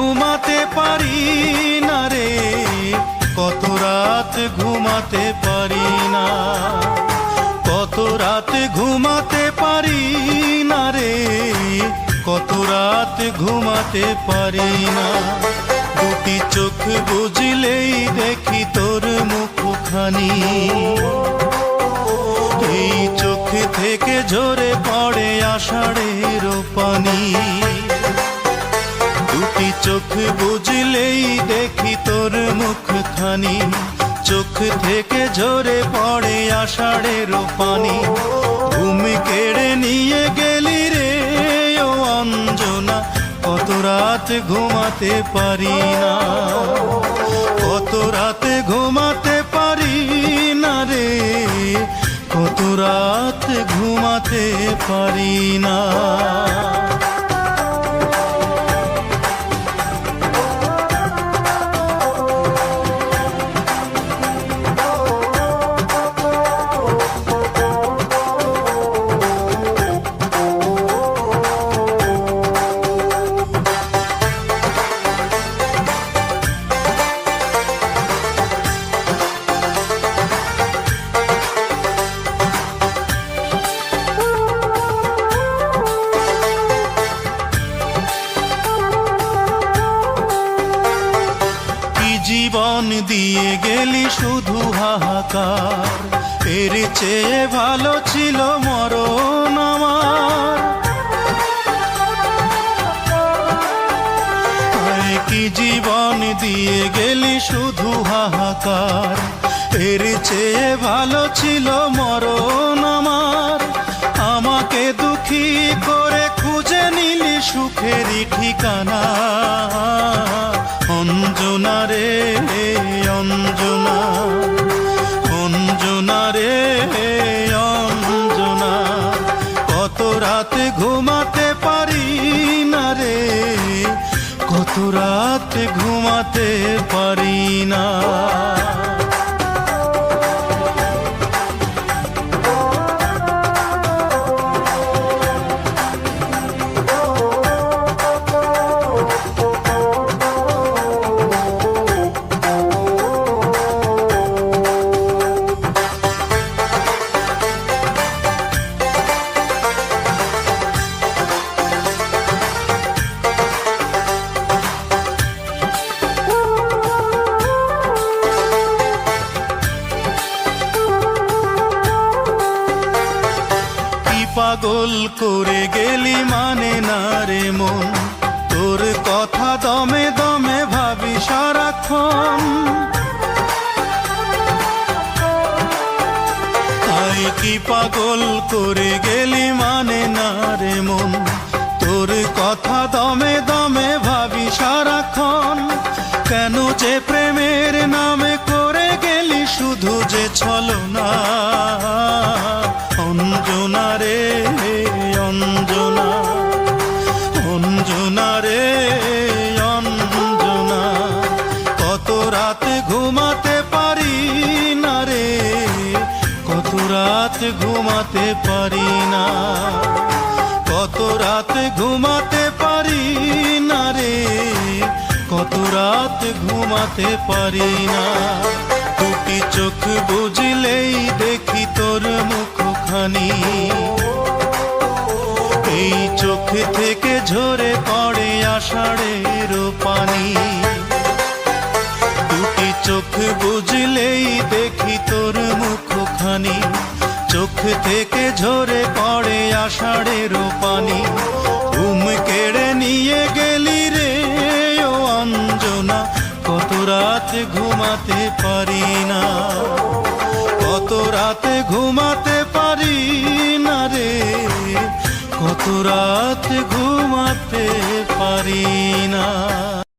ঘুমাতে পারি না রে, কত রাত ঘুমাতে পারি না। কত রাত ঘুমাতে পারি না রে, কত রাত ঘুমাতে পারি না। দুটি চোখ বুঝলেই দেখি তোর মুখখানি। এই চোখ থেকে ঝরে পড়ে আষাঢ়ের পানি। চোখ বুঝলেই দেখি তোর মুখখানি। চোখ থেকে ঝরে পড়ে আষাঢ়ের পানি। ঘুম কেড়ে নিয়ে গেলি রে, ও অঞ্জনা, কত রাত ঘুমাতে পারি না। কত রাতে ঘুমাতে পারি না রে, কত রাত ঘুমাতে পারি না। দিয়ে গেলি শুধু হাহাকার। এর চেয়ে ভালো ছিল মরণ আমার। কি জীবন দিয়ে গেলি শুধু হাহাকার। এর চেয়ে ভালো ছিল মরণ আমার। আমাকে দুঃখী করে খুঁজে নিলি সুখেরই ঠিকানা। অঞ্জনা অঞ্জনা রে অঞ্জনা। কত রাতে ঘুমাতে পারি না রে কত ঘুমাতে পারি না। পাগল করে গেলি মানে না রে মন? তোর কথা দমে দমে ভাবি সারাক্ষণ। তাই কি পাগল করে গেলি মানে না রে মন? তোর কথা দমে দমে ভাবি সারাক্ষণ। কেন যে প্রেমের নামে করে গেলি শুধু যে ছলনা? রাত ঘুমাতে পারি না। কত রাত ঘুমাতে পারি না রে। কত রাত ঘুমাতে পারি না। দুটি চোখ বুঝলেই দেখি তোর মুখখানি। এই চোখ থেকে ঝরে পড়ে আষাঢ়ের পানি। চোখ বুঝলেই দেখি তোর মুখখানি। চোখ থেকে ঝরে পড়ে আষাঢ়ের পানি ঘুম কেড়ে নিয়ে গেলি রে, ও অঞ্জনা, কত রাত ঘুমাতে পারি না। কত রাতে ঘুমাতে পারি না রে, কত রাত ঘুমাতে পারি না।